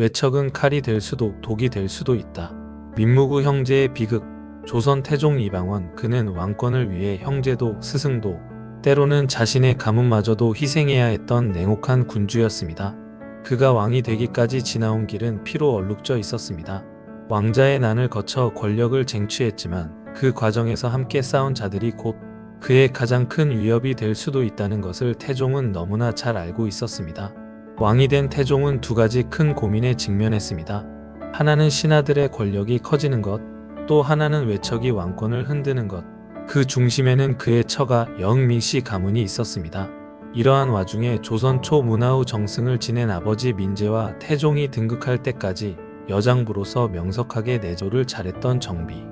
외척은 칼이 될 수도 독이 될 수도 있다. 민무구 형제의 비극 조선 태종 이방원 그는 왕권을 위해 형제도 스승도 때로는 자신의 가문마저도 희생해야 했던 냉혹한 군주였습니다. 그가 왕이 되기까지 지나온 길은 피로 얼룩져 있었습니다. 왕자의 난을 거쳐 권력을 쟁취했지만 그 과정에서 함께 싸운 자들이 곧 그의 가장 큰 위협이 될 수도 있다는 것을 태종은 너무나 잘 알고 있었습니다. 왕이 된 태종은 두 가지 큰 고민에 직면했습니다. 하나는 신하들의 권력이 커지는 것, 또 하나는 외척이 왕권을 흔드는 것. 그 중심에는 그의 처가 영민씨 가문이 있었습니다. 이러한 와중에 조선 초문화후 정승을 지낸 아버지 민재와 태종이 등극할 때까지 여장부로서 명석하게 내조를 잘했던 정비.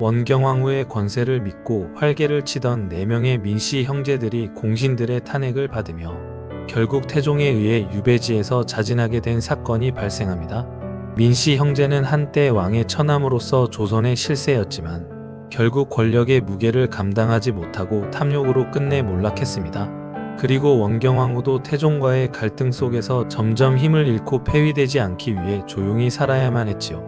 원경왕후의 권세를 믿고 활개를 치던 네 명의 민씨 형제들이 공신들의 탄핵을 받으며 결국 태종에 의해 유배지에서 자진하게 된 사건이 발생합니다. 민씨 형제는 한때 왕의 처남으로서 조선의 실세였지만 결국 권력의 무게를 감당하지 못하고 탐욕으로 끝내 몰락했습니다. 그리고 원경왕후도 태종과의 갈등 속에서 점점 힘을 잃고 폐위되지 않기 위해 조용히 살아야만 했지요.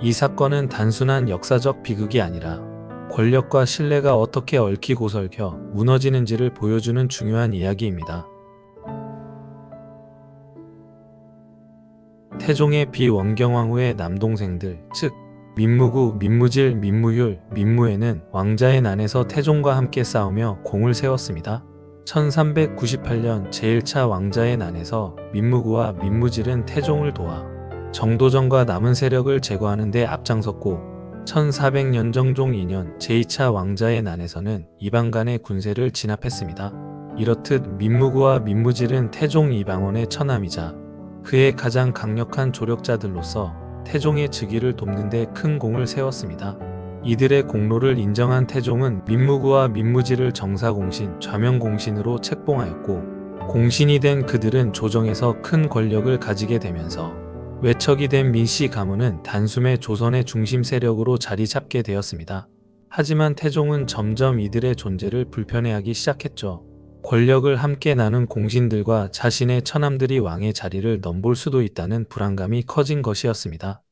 이 사건은 단순한 역사적 비극이 아니라 권력과 신뢰가 어떻게 얽히고 설켜 무너지는지를 보여주는 중요한 이야기입니다. 태종의 비원경왕 후의 남동생들, 즉 민무구, 민무질, 민무율, 민무회는 왕자의 난에서 태종과 함께 싸우며 공을 세웠습니다. 1398년 제1차 왕자의 난에서 민무구와 민무질은 태종을 도와 정도전과 남은 세력을 제거하는 데 앞장섰고 1400년 정종 2년 제2차 왕자의 난에서는 이방 간의 군세를 진압했습니다. 이렇듯 민무구와 민무질은 태종 이방원의 처남이자 그의 가장 강력한 조력자들로서 태종의 즉위를 돕는 데 큰 공을 세웠습니다. 이들의 공로를 인정한 태종은 민무구와 민무지를 정사공신, 좌명공신으로 책봉하였고 공신이 된 그들은 조정에서 큰 권력을 가지게 되면서 외척이 된 민씨 가문은 단숨에 조선의 중심 세력으로 자리 잡게 되었습니다. 하지만 태종은 점점 이들의 존재를 불편해하기 시작했죠. 권력을 함께 나눈 공신들과 자신의 처남들이 왕의 자리를 넘볼 수도 있다는 불안감이 커진 것이었습니다.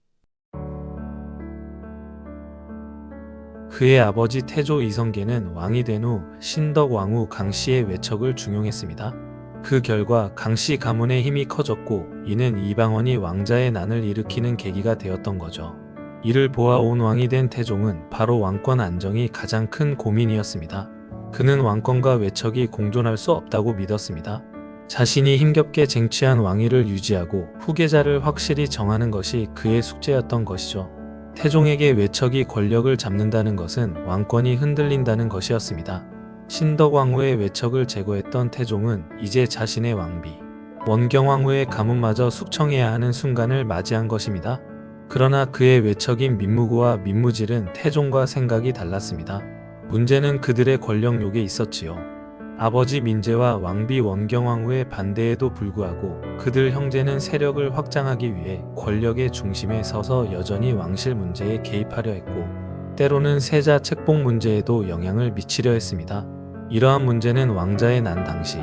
그의 아버지 태조 이성계는 왕이 된 후 신덕 왕후 강씨의 외척을 중용했습니다. 그 결과 강씨 가문의 힘이 커졌고 이는 이방원이 왕자의 난을 일으키는 계기가 되었던 거죠. 이를 보아온 왕이 된 태종은 바로 왕권 안정이 가장 큰 고민이었습니다. 그는 왕권과 외척이 공존할 수 없다고 믿었습니다. 자신이 힘겹게 쟁취한 왕위를 유지하고 후계자를 확실히 정하는 것이 그의 숙제였던 것이죠. 태종에게 외척이 권력을 잡는다는 것은 왕권이 흔들린다는 것이었습니다. 신덕왕후의 외척을 제거했던 태종은 이제 자신의 왕비, 원경왕후의 가문마저 숙청해야 하는 순간을 맞이한 것입니다. 그러나 그의 외척인 민무구와 민무질은 태종과 생각이 달랐습니다. 문제는 그들의 권력욕에 있었지요. 아버지 민재와 왕비 원경왕후의 반대에도 불구하고 그들 형제는 세력을 확장하기 위해 권력의 중심에 서서 여전히 왕실 문제에 개입하려 했고 때로는 세자 책봉 문제에도 영향을 미치려 했습니다. 이러한 문제는 왕자의 난 당시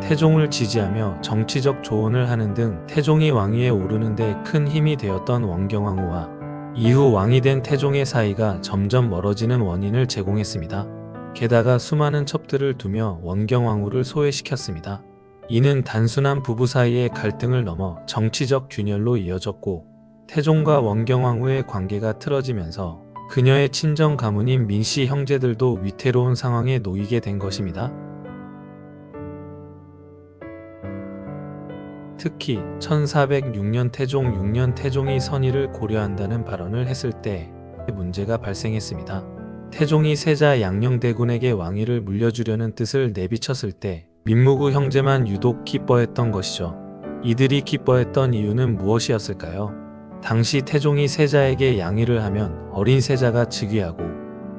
태종을 지지하며 정치적 조언을 하는 등 태종이 왕위에 오르는데 큰 힘이 되었던 원경왕후와 이후 왕이 된 태종의 사이가 점점 멀어지는 원인을 제공했습니다. 게다가 수많은 첩들을 두며 원경왕후를 소외시켰습니다. 이는 단순한 부부 사이의 갈등을 넘어 정치적 균열로 이어졌고 태종과 원경왕후의 관계가 틀어지면서 그녀의 친정 가문인 민씨 형제들도 위태로운 상황에 놓이게 된 것입니다. 특히 1406년 태종 6년 태종이 선의를 고려한다는 발언을 했을 때 문제가 발생했습니다. 태종이 세자 양녕대군에게 왕위를 물려주려는 뜻을 내비쳤을 때 민무구 형제만 유독 기뻐했던 것이죠. 이들이 기뻐했던 이유는 무엇이었을까요? 당시 태종이 세자에게 양위를 하면 어린 세자가 즉위하고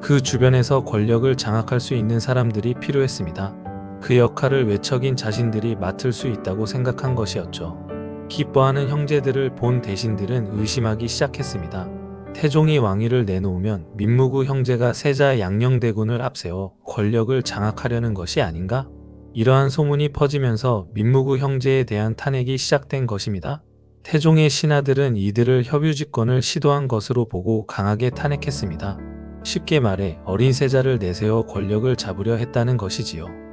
그 주변에서 권력을 장악할 수 있는 사람들이 필요했습니다. 그 역할을 외척인 자신들이 맡을 수 있다고 생각한 것이었죠. 기뻐하는 형제들을 본 대신들은 의심하기 시작했습니다. 태종이 왕위를 내놓으면 민무구 형제가 세자 양녕대군을 앞세워 권력을 장악하려는 것이 아닌가? 이러한 소문이 퍼지면서 민무구 형제에 대한 탄핵이 시작된 것입니다. 태종의 신하들은 이들을 협유집권을 시도한 것으로 보고 강하게 탄핵했습니다. 쉽게 말해 어린 세자를 내세워 권력을 잡으려 했다는 것이지요.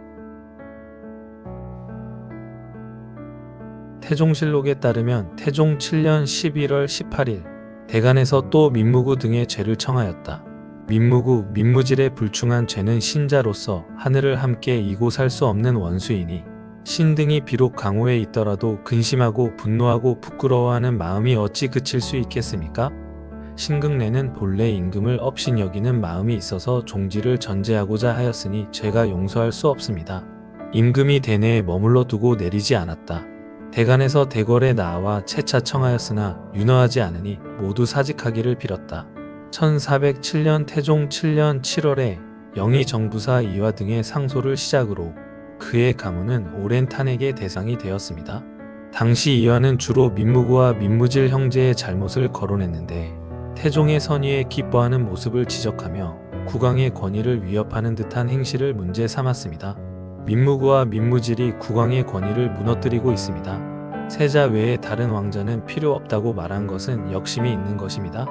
태종실록에 따르면 태종 7년 11월 18일 대간에서 또 민무구 등의 죄를 청하였다. 민무구, 민무질에 불충한 죄는 신자로서 하늘을 함께 이고 살 수 없는 원수이니 신등이 비록 강호에 있더라도 근심하고 분노하고 부끄러워하는 마음이 어찌 그칠 수 있겠습니까? 신극내는 본래 임금을 업신 여기는 마음이 있어서 종지를 전제하고자 하였으니 죄가 용서할 수 없습니다. 임금이 대내에 머물러 두고 내리지 않았다. 대간에서 대궐에 나와 채차 청하였으나 윤허하지 않으니 모두 사직하기를 빌었다. 1407년 태종 7년 7월에 영희 정부사 이화 등의 상소를 시작으로 그의 가문은 오랜 탄핵의 대상이 되었습니다. 당시 이화는 주로 민무구와 민무질 형제의 잘못을 거론했는데 태종의 선의에 기뻐하는 모습을 지적하며 국왕의 권위를 위협하는 듯한 행실을 문제 삼았습니다. 민무구와 민무질이 국왕의 권위를 무너뜨리고 있습니다. 세자 외에 다른 왕자는 필요 없다고 말한 것은 역심이 있는 것입니다.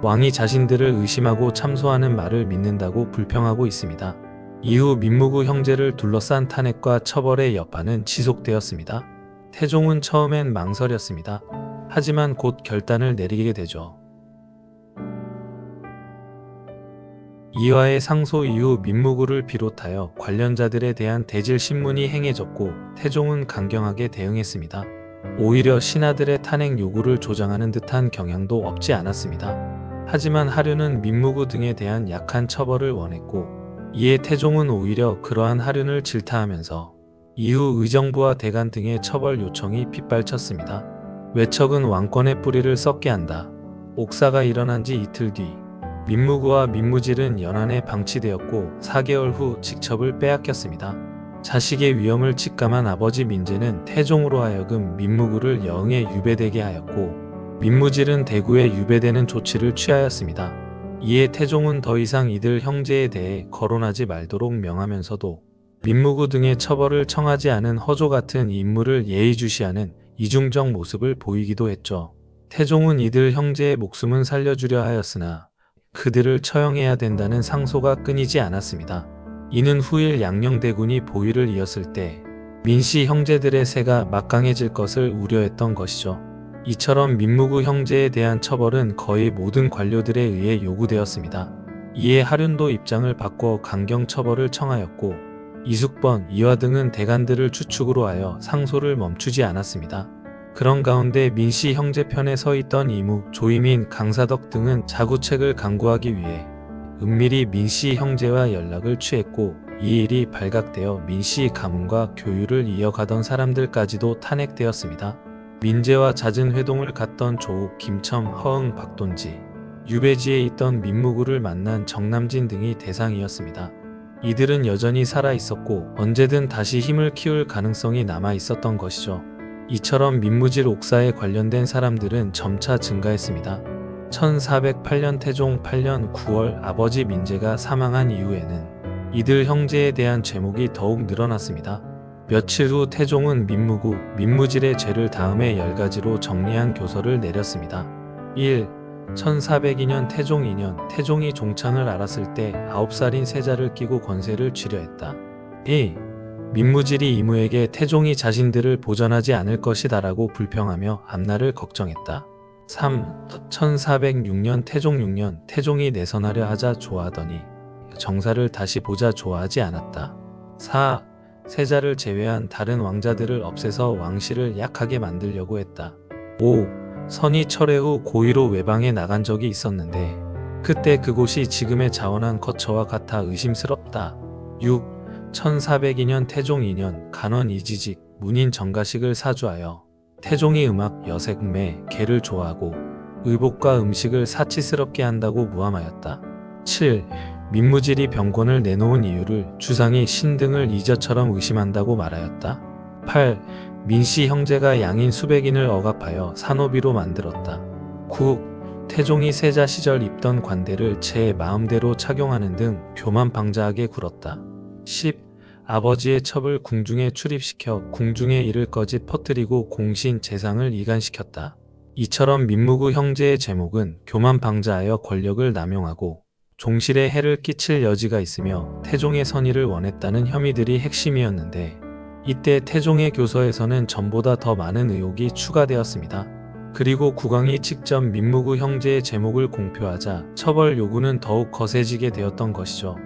왕이 자신들을 의심하고 참소하는 말을 믿는다고 불평하고 있습니다. 이후 민무구 형제를 둘러싼 탄핵과 처벌의 여파는 지속되었습니다. 태종은 처음엔 망설였습니다. 하지만 곧 결단을 내리게 되죠. 이화의 상소 이후 민무구를 비롯하여 관련자들에 대한 대질 신문이 행해졌고 태종은 강경하게 대응했습니다. 오히려 신하들의 탄핵 요구를 조장하는 듯한 경향도 없지 않았습니다. 하지만 하류는 민무구 등에 대한 약한 처벌을 원했고 이에 태종은 오히려 그러한 하륜을 질타하면서 이후 의정부와 대간 등의 처벌 요청이 빗발쳤습니다. 외척은 왕권의 뿌리를 썩게 한다. 옥사가 일어난 지 이틀 뒤 민무구와 민무질은 연안에 방치되었고 4개월 후 직첩을 빼앗겼습니다. 자식의 위험을 직감한 아버지 민재는 태종으로 하여금 민무구를 영에 유배되게 하였고 민무질은 대구에 유배되는 조치를 취하였습니다. 이에 태종은 더 이상 이들 형제에 대해 거론하지 말도록 명하면서도 민무구 등의 처벌을 청하지 않은 허조 같은 인물을 예의주시하는 이중적 모습을 보이기도 했죠. 태종은 이들 형제의 목숨은 살려주려 하였으나 그들을 처형해야 된다는 상소가 끊이지 않았습니다. 이는 후일 양녕대군이 보위를 이었을 때 민씨 형제들의 세가 막강해질 것을 우려했던 것이죠. 이처럼 민무구 형제에 대한 처벌은 거의 모든 관료들에 의해 요구되었습니다. 이에 하륜도 입장을 바꿔 강경 처벌을 청하였고 이숙번, 이화 등은 대간들을 추축으로 하여 상소를 멈추지 않았습니다. 그런 가운데 민씨 형제 편에 서 있던 이무, 조이민, 강사덕 등은 자구책을 강구하기 위해 은밀히 민씨 형제와 연락을 취했고 이 일이 발각되어 민씨 가문과 교류를 이어가던 사람들까지도 탄핵되었습니다. 민재와 잦은 회동을 갔던 조욱, 김첨, 허응, 박돈지, 유배지에 있던 민무구를 만난 정남진 등이 대상이었습니다. 이들은 여전히 살아 있었고 언제든 다시 힘을 키울 가능성이 남아 있었던 것이죠. 이처럼 민무질 옥사에 관련된 사람들은 점차 증가했습니다. 1408년 태종 8년 9월 아버지 민재가 사망한 이후에는 이들 형제에 대한 제목이 더욱 늘어났습니다. 며칠 후 태종은 민무구, 민무질의 죄를 다음에 10가지로 정리한 교서를 내렸습니다. 1. 1402년 태종 2년 태종이 종창을 알았을 때 9살인 세자를 끼고 권세를 쥐려 했다. 2. 민무질이 이무에게 태종이 자신들을 보전하지 않을 것이다 라고 불평하며 앞날을 걱정했다. 3. 1406년 태종 6년 태종이 내선하려 하자 좋아하더니 정사를 다시 보자 좋아하지 않았다. 4. 세자를 제외한 다른 왕자들을 없애서 왕실을 약하게 만들려고 했다. 5. 선이 철회 후 고의로 외방에 나간 적이 있었는데 그때 그곳이 지금의 자원한 거처와 같아 의심스럽다. 6. 1402년 태종 2년 간원 이지직 문인 정가식을 사주하여 태종이 음악, 여색, 매, 개를 좋아하고 의복과 음식을 사치스럽게 한다고 무함하였다. 7. 민무질이 병권을 내놓은 이유를 주상이 신 등을 이저처럼 의심한다고 말하였다. 8. 민씨 형제가 양인 수백인을 억압하여 산호비로 만들었다. 9. 태종이 세자 시절 입던 관대를 제 마음대로 착용하는 등 교만방자하게 굴었다. 10. 아버지의 첩을 궁중에 출입시켜 궁중의 일을 거짓 퍼뜨리고 공신 재상을 이간시켰다. 이처럼 민무구 형제의 제목은 교만방자하여 권력을 남용하고 종실에 해를 끼칠 여지가 있으며 태종의 선의를 원했다는 혐의들이 핵심이었는데 이때 태종의 교서에서는 전보다 더 많은 의혹이 추가되었습니다. 그리고 국왕이 직접 민무구 형제의 제목을 공표하자 처벌 요구는 더욱 거세지게 되었던 것이죠.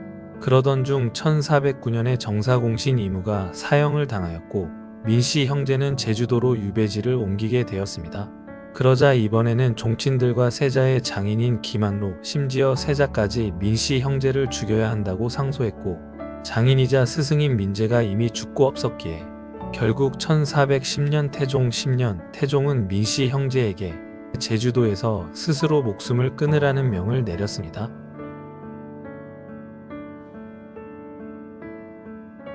그러던 중 1409년에 정사공신 이무가 사형을 당하였고 민씨 형제는 제주도로 유배지를 옮기게 되었습니다. 그러자 이번에는 종친들과 세자의 장인인 김한로 심지어 세자까지 민씨 형제를 죽여야 한다고 상소했고 장인이자 스승인 민재가 이미 죽고 없었기에 결국 1410년 태종 10년 태종은 민씨 형제에게 제주도에서 스스로 목숨을 끊으라는 명을 내렸습니다.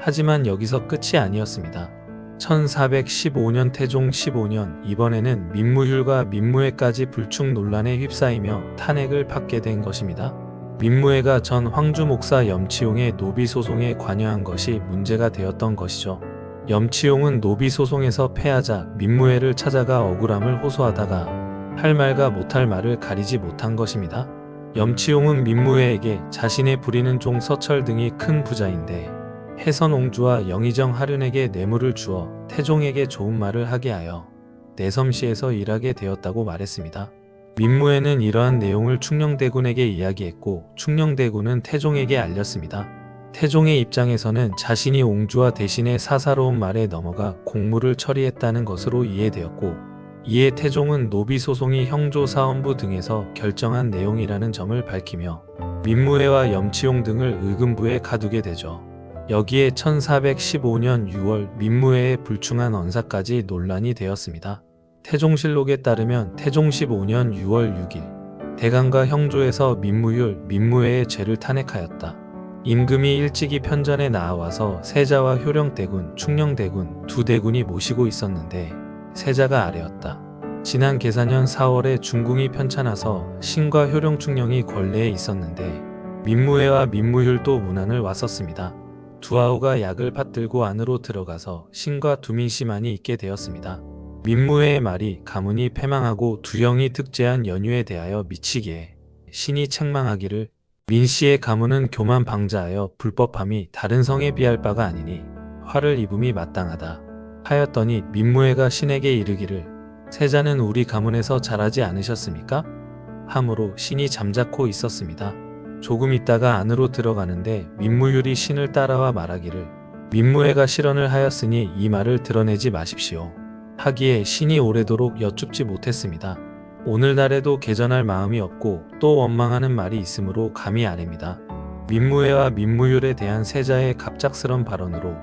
하지만 여기서 끝이 아니었습니다. 1415년 태종 15년 이번에는 민무율과 민무회까지 불충 논란에 휩싸이며 탄핵을 받게 된 것입니다. 민무회가 전 황주 목사 염치용의 노비 소송에 관여한 것이 문제가 되었던 것이죠. 염치용은 노비 소송에서 패하자 민무회를 찾아가 억울함을 호소하다가 할 말과 못할 말을 가리지 못한 것입니다. 염치용은 민무회에게 자신의 부리는 종 서철 등이 큰 부자인데 해선옹주와 영의정 하륜에게 뇌물을 주어 태종에게 좋은 말을 하게 하여 내섬시에서 일하게 되었다고 말했습니다. 민무회는 이러한 내용을 충녕대군에게 이야기했고 충녕대군은 태종에게 알렸습니다. 태종의 입장에서는 자신이 옹주와 대신에 사사로운 말에 넘어가 공무를 처리했다는 것으로 이해되었고 이에 태종은 노비 소송이 형조사원부 등에서 결정한 내용이라는 점을 밝히며 민무회와 염치용 등을 의금부에 가두게 되죠. 여기에 1415년 6월 민무회의 불충한 언사까지 논란이 되었습니다. 태종실록에 따르면 태종 15년 6월 6일 대강과 형조에서 민무율, 민무회의 죄를 탄핵하였다. 임금이 일찍이 편전에 나와서 세자와 효령대군, 충녕대군 두 대군이 모시고 있었는데 세자가 아래였다. 지난 계사년 4월에 중궁이 편찬하서 신과 효령 충녕이 권례에 있었는데 민무회와 민무율도 문안을 왔었습니다. 두아우가 약을 받들고 안으로 들어가서 신과 두민씨만이 있게 되었습니다. 민무회의 말이 가문이 패망하고 두영이 득제한 연유에 대하여 미치기에 신이 책망하기를 민씨의 가문은 교만 방자하여 불법함이 다른 성에 비할 바가 아니니 화를 입음이 마땅하다 하였더니 민무회가 신에게 이르기를 세자는 우리 가문에서 자라지 않으셨습니까? 함으로 신이 잠자코 있었습니다. 조금 있다가 안으로 들어가는데 민무율이 신을 따라와 말하기를 민무회가 실언을 하였으니 이 말을 드러내지 마십시오. 하기에 신이 오래도록 여쭙지 못했습니다. 오늘날에도 개전할 마음이 없고 또 원망하는 말이 있으므로 감이 아닙니다. 민무회와 민무율에 대한 세자의 갑작스런 발언으로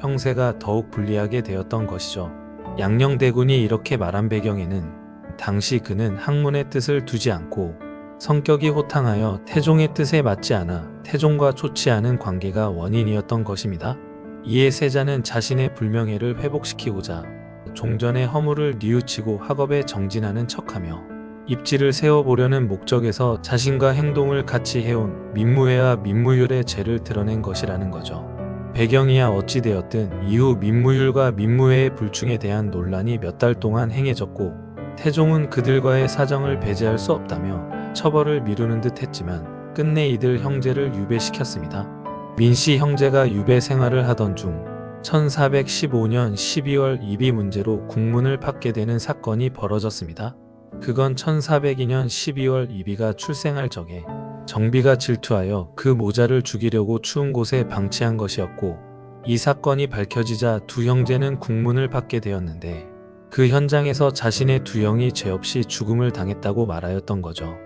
형세가 더욱 불리하게 되었던 것이죠. 양녕대군이 이렇게 말한 배경에는 당시 그는 학문의 뜻을 두지 않고 성격이 호탕하여 태종의 뜻에 맞지 않아 태종과 좋지 않은 관계가 원인이었던 것입니다. 이에 세자는 자신의 불명예를 회복시키고자 종전의 허물을 뉘우치고 학업에 정진하는 척하며 입지를 세워보려는 목적에서 자신과 행동을 같이 해온 민무회와 민무율의 죄를 드러낸 것이라는 거죠. 배경이야 어찌되었든 이후 민무율과 민무회의 불충에 대한 논란이 몇 달 동안 행해졌고 태종은 그들과의 사정을 배제할 수 없다며 처벌을 미루는 듯 했지만 끝내 이들 형제를 유배시켰습니다. 민씨 형제가 유배 생활을 하던 중 1415년 12월 이비 문제로 국문을 받게 되는 사건이 벌어졌습니다. 그건 1402년 12월 이비가 출생할 적에 정비가 질투하여 그 모자를 죽이려고 추운 곳에 방치한 것이었고 이 사건이 밝혀지자 두 형제는 국문을 받게 되었는데 그 현장에서 자신의 두 형이 죄 없이 죽음을 당했다고 말하였던 거죠.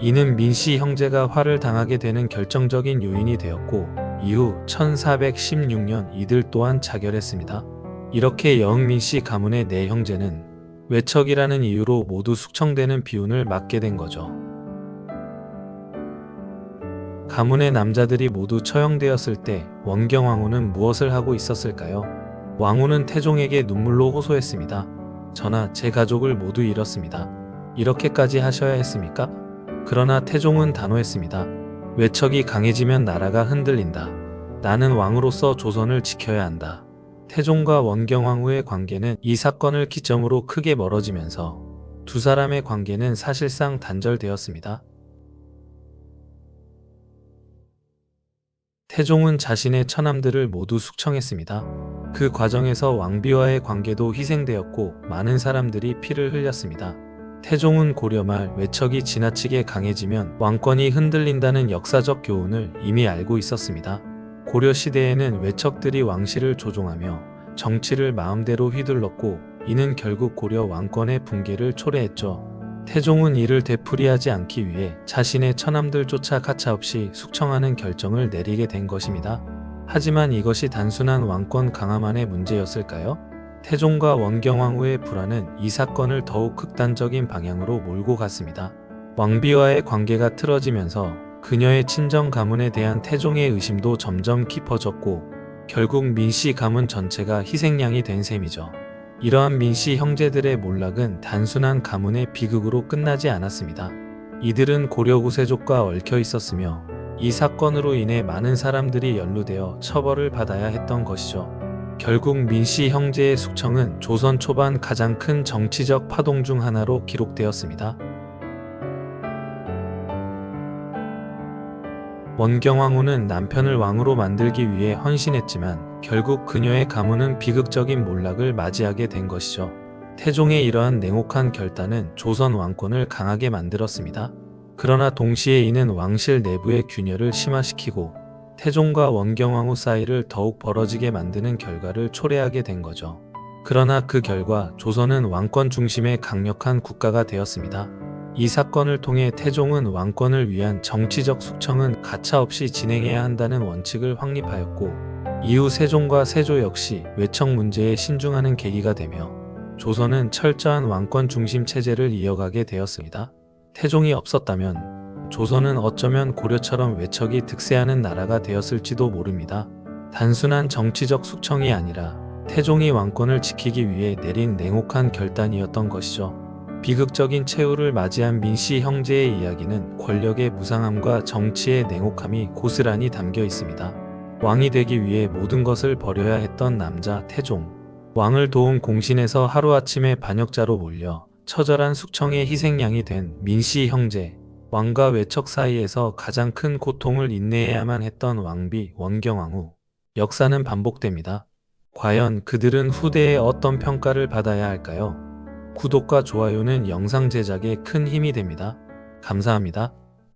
이는 민씨 형제가 화를 당하게 되는 결정적인 요인이 되었고 이후 1416년 이들 또한 자결했습니다. 이렇게 여흥민씨 가문의 네 형제는 외척이라는 이유로 모두 숙청되는 비운을 맞게 된 거죠. 가문의 남자들이 모두 처형되었을 때 원경왕후는 무엇을 하고 있었을까요? 왕후는 태종에게 눈물로 호소했습니다. 저나 제 가족을 모두 잃었습니다. 이렇게까지 하셔야 했습니까? 그러나 태종은 단호했습니다. 외척이 강해지면 나라가 흔들린다. 나는 왕으로서 조선을 지켜야 한다. 태종과 원경왕후의 관계는 이 사건을 기점으로 크게 멀어지면서 두 사람의 관계는 사실상 단절되었습니다. 태종은 자신의 처남들을 모두 숙청했습니다. 그 과정에서 왕비와의 관계도 희생되었고 많은 사람들이 피를 흘렸습니다. 태종은 고려 말 외척이 지나치게 강해지면 왕권이 흔들린다는 역사적 교훈을 이미 알고 있었습니다. 고려 시대에는 외척들이 왕실을 조종하며 정치를 마음대로 휘둘렀고 이는 결국 고려 왕권의 붕괴를 초래했죠. 태종은 이를 되풀이하지 않기 위해 자신의 처남들조차 가차없이 숙청하는 결정을 내리게 된 것입니다. 하지만 이것이 단순한 왕권 강화만의 문제였을까요? 태종과 원경왕후의 불화는 이 사건을 더욱 극단적인 방향으로 몰고 갔습니다. 왕비와의 관계가 틀어지면서 그녀의 친정 가문에 대한 태종의 의심도 점점 깊어졌고 결국 민씨 가문 전체가 희생양이 된 셈이죠. 이러한 민씨 형제들의 몰락은 단순한 가문의 비극으로 끝나지 않았습니다. 이들은 고려 구세족과 얽혀 있었으며 이 사건으로 인해 많은 사람들이 연루되어 처벌을 받아야 했던 것이죠. 결국 민씨 형제의 숙청은 조선 초반 가장 큰 정치적 파동 중 하나로 기록되었습니다. 원경왕후는 남편을 왕으로 만들기 위해 헌신했지만 결국 그녀의 가문은 비극적인 몰락을 맞이하게 된 것이죠. 태종의 이러한 냉혹한 결단은 조선 왕권을 강하게 만들었습니다. 그러나 동시에 이는 왕실 내부의 균열을 심화시키고 태종과 원경왕후 사이를 더욱 벌어지게 만드는 결과를 초래하게 된 거죠. 그러나 그 결과 조선은 왕권 중심의 강력한 국가가 되었습니다. 이 사건을 통해 태종은 왕권을 위한 정치적 숙청은 가차없이 진행해야 한다는 원칙을 확립하였고 이후 세종과 세조 역시 외척 문제에 신중하는 계기가 되며 조선은 철저한 왕권 중심 체제를 이어가게 되었습니다. 태종이 없었다면 조선은 어쩌면 고려처럼 외척이 득세하는 나라가 되었을지도 모릅니다. 단순한 정치적 숙청이 아니라 태종이 왕권을 지키기 위해 내린 냉혹한 결단이었던 것이죠. 비극적인 최후를 맞이한 민씨 형제의 이야기는 권력의 무상함과 정치의 냉혹함이 고스란히 담겨 있습니다. 왕이 되기 위해 모든 것을 버려야 했던 남자 태종. 왕을 도운 공신에서 하루아침에 반역자로 몰려 처절한 숙청의 희생양이 된 민씨 형제. 왕과 외척 사이에서 가장 큰 고통을 인내해야만 했던 왕비 원경왕후. 역사는 반복됩니다. 과연 그들은 후대에 어떤 평가를 받아야 할까요? 구독과 좋아요는 영상 제작에 큰 힘이 됩니다. 감사합니다.